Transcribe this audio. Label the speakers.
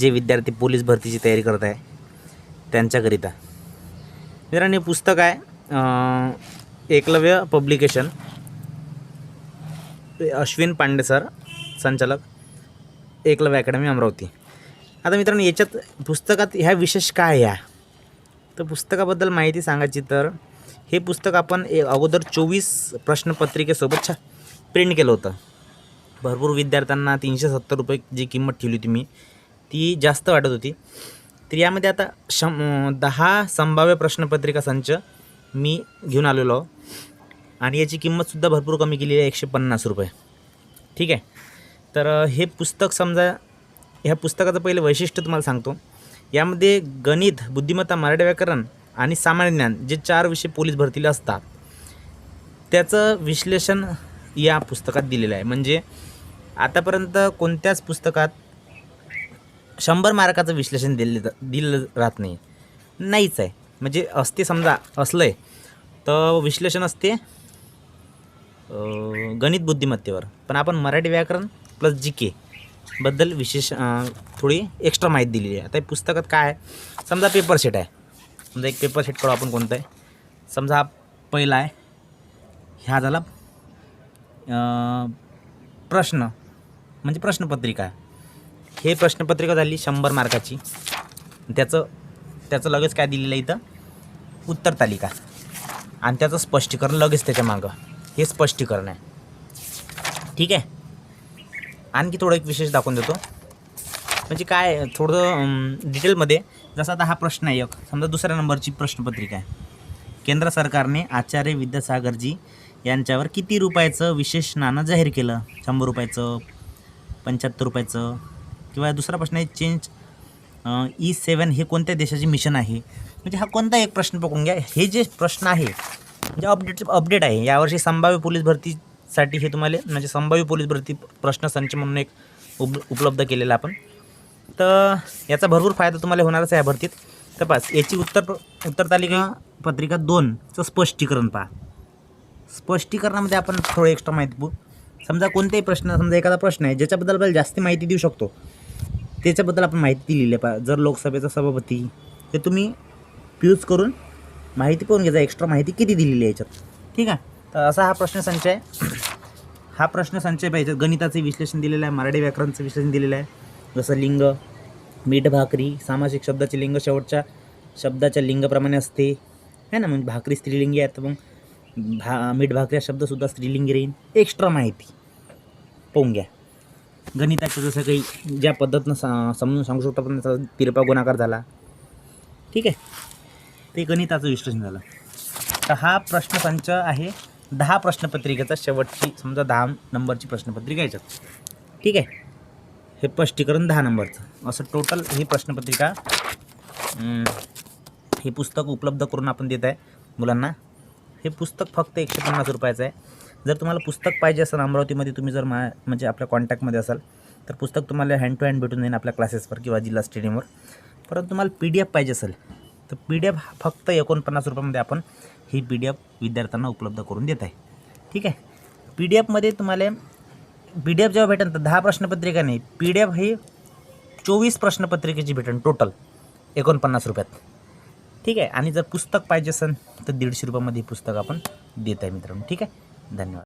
Speaker 1: जे विद्यार्थी पोलीस भरतीची तयारी करत आहे त्यांच्याकरिता. मित्रांनो हे पुस्तक आहे एकलव्य पब्लिकेशन. अश्विन पांडे सर संचालक एकलव्य अकॅडमी अमरावती. आता मित्रांनो याच्यात पुस्तकात ह्या विशेष काय ह्या या तर पुस्तकाबद्दल माहिती सांगायची तर हे पुस्तक आपण ए अगोदर चोवीस प्रश्नपत्रिकेसोबत छा प्रिंट केलं होतं. भरपूर विद्यार्थ्यांना तीनशे सत्तर रुपये जी किंमत ठेवली होती मी. ती जास्त वाटत होती. तर यामध्ये आता शं दहा संभाव्य प्रश्नपत्रिका संच मी घेऊन आलेलो आहो. आणि याची किंमतसुद्धा भरपूर कमी केलेली आहे एकशे पन्नास रुपये. ठीक आहे? तर हे पुस्तक समजा ह्या पुस्तकाचं पहिलं वैशिष्ट्य तुम्हाला सांगतो. यामध्ये गणित बुद्धिमत्ता मराठी व्याकरण आणि सामान्य ज्ञान जे चार विषय पोलीस भरतीला असतात त्याचं विश्लेषण या पुस्तकात दिलेलं आहे. म्हणजे आतापर्यंत कोणत्याच पुस्तकात शंभर मार्काचं विश्लेषण दिले दिलं राहत नाही. नाहीच आहे. म्हणजे असते समजा असलं आहे तर विश्लेषण असते गणित बुद्धिमत्तेवर. पण आपण मराठी व्याकरण प्लस जी के बद्दल विशेष थोडी एक्स्ट्रा माहिती दिलेली आहे. आता हे पुस्तकात काय आहे? समजा पेपर सेट आहे. समजा एक पेपर सेट करू आपण कोणता आहे? समजा हा पहिला आहे ह्या झाला प्रश्न. म्हणजे प्रश्नपत्रिका आहे. हे प्रश्नपत्रिका झाली शंभर मार्काची. त्याचं त्याचं लगेच काय दिलेलं आहे इथं? उत्तर तालिका. आणि त्याचं स्पष्टीकरण लगेच त्याच्या मागं. हे स्पष्टीकरण आहे. ठीक आहे? आणखी थोडं एक विशेष दाखवून देतो. म्हणजे काय थोडं डिटेलमध्ये जसं आता हा प्रश्न आहे एक. समजा दुसऱ्या नंबरची प्रश्नपत्रिका आहे. केंद्र सरकारने आचार्य विद्यासागरजी यांच्यावर किती रुपयाचं विशेष नाणं जाहीर केलं? शंभर रुपयाचं पंच्याहत्तर रुपयाचं किंवा दुसरा प्रश्न आहे चेंज ई सेवन हे कोणत्या देशाचे मिशन आहे? म्हणजे हा कोणता एक प्रश्न पकडून घ्या. हे जे प्रश्न आहे म्हणजे अपडेट अपडेट आहे यावर्षी संभाव्य पोलीस भरतीसाठी हे तुम्हाला म्हणजे संभाव्य पोलीस भरती प्रश्न संच म्हणून एक उप उपलब्ध केलेला आपण. तर याचा भरपूर फायदा तुम्हाला होणारच आहे या भरतीत. तपास याची उत्तर उत्तर तालिका पत्रिका दोनचं स्पष्टीकरण पहा. स्पष्टीकरणामध्ये आपण थोडं एक्स्ट्रा माहिती बघू समजा कोणताही प्रश्न समजा एखादा प्रश्न आहे ज्याच्याबद्दल आपल्याला जास्त माहिती देऊ शकतो. त्याच्याबद्दल आपण माहिती दिलेली आहे. पा जर लोकसभेचा सभापती तर तुम्ही यूज करून माहिती पाहून घ्यायचा एक्स्ट्रा माहिती किती दिलेली आहे याच्यात. ठीक आहे? तर असा हा प्रश्नसंच आहे. हा प्रश्न संचय पाहिजे. गणिताचं विश्लेषण दिलेलं आहे मराठी व्याकरणाचं विश्लेषण दिलेलं आहे. जसं लिंग मीठ भाकरी सामासिक शब्दाचे लिंग शेवटच्या शब्दाच्या लिंगाप्रमाणे असते. है ना? मग भाकरी स्त्रीलिंगी आहे तर मग भा मीठ भाकरी हा शब्दसुद्धा स्त्रीलिंगी राहील एक्स्ट्रा माहिती. पाहून घ्या. गणिताचं जसं काही ज्या पद्धतीनं सा समजून सांगू शकतो आपण त्याचा तिरपा गुणाकार झाला. ठीक आहे? ते गणिताचं विश्लेषण झालं. तर हा प्रश्नसंच आहे. दहा प्रश्नपत्रिकेचा शेवटची समजा दहा नंबरची प्रश्नपत्रिका याच्यात. ठीक आहे? हे स्पष्टीकरण दहा नंबरचं. असं टोटल ही प्रश्नपत्रिका हे पुस्तक उपलब्ध करून आपण देत आहे मुलांना. हे पुस्तक फक्त एकशे पन्नास रुपयाचं आहे. जर तुम्हाला पुस्तक पाहिजे असेल अमरावतीमध्ये तुम्ही जर मा म्हणजे आपल्या कॉन्टॅक्टमध्ये असाल तर पुस्तक तुम्हाला हँड टू हँड भेटून जाईल आपल्या क्लासेसवर किंवा जिल्हा स्टेडियमवर परंतु तुम्हाला पी डी एफ पाहिजे असेल तर पी डी एफ फक्त एकोणपन्नास रुपयामध्ये आपण ही पी डी एफ विद्यार्थ्यांना उपलब्ध करून देत आहे. ठीक आहे? पी डी एफमध्ये तुम्हाला पी डी एफ जेव्हा भेटेल तर दहा प्रश्नपत्रिका नाही पी डी एफ ही चोवीस प्रश्नपत्रिकेची भेटेल टोटल एकोणपन्नास रुपयात. ठीक आहे? आणि जर पुस्तक पाहिजे असेल तर दीडशे रुपयामध्ये हे पुस्तक आपण देत आहे मित्रांनो. ठीक आहे? धन्यवाद